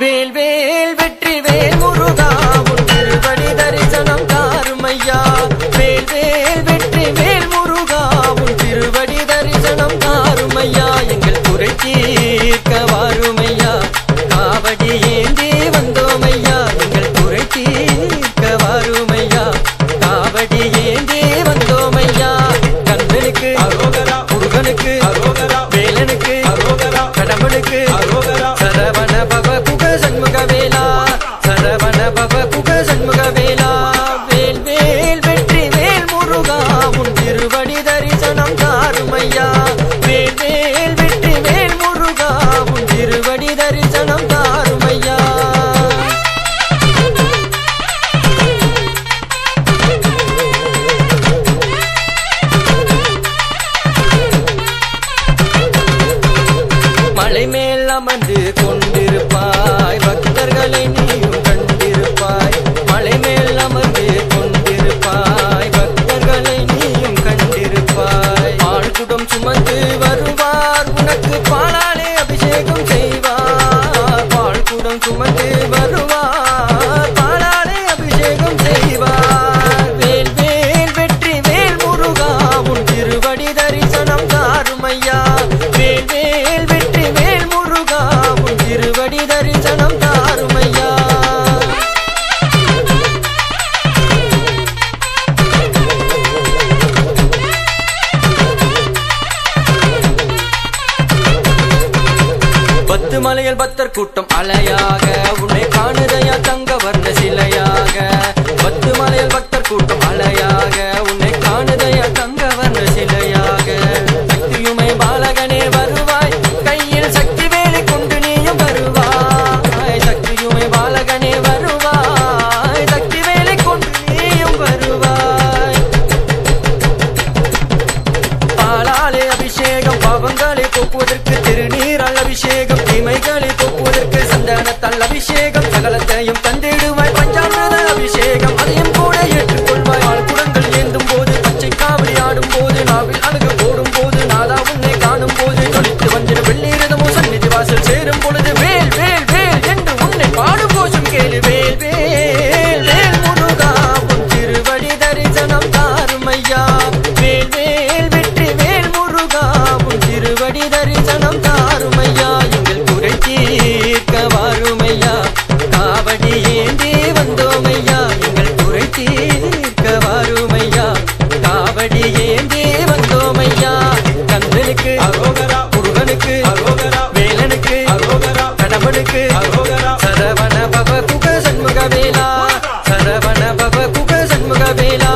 வேல் வேல் வெற்றி வேல் முருகா உன் திருவடி தரிசனம் சண்முக con su mente பத்து மலையில் பத்தர் கூட்டம் அலையாக. உன்னை காணுதையா தங்க வர்ண சிலையாக. பத்து மலையில் பத்தர் கூட்டம் அலையாக. உன்னை காணுதையா தங்க வர்ண சிலையாக. சக்தியுமை பாலகனே வருவாய். கையில் சக்தி வேலை கொண்டு நீயும் வருவாய். சக்தியுமை பாலகனே வருவாய். சக்தி வேலை கொண்டு நீயும் வருவாய். பாலாலே அபிஷேகம் பாவங்களை போக்குவதற்கு திருநீரால் அபிஷேகம். தீமைகளை போக்குவதற்கு சந்தனத்தால் அபிஷேகம் சகலத்தையும் தந்தே திருவடி ஏந்தி வந்தோம் ஐயா கந்தனுக்கு அரோகரா முருகனுக்கு அரோகரா வேலனுக்கு அரோகரா கடமனுக்கு அரோகரா. சரவண பவ குக சண்முக வேலா சரவண பவ குக சண்முக வேலா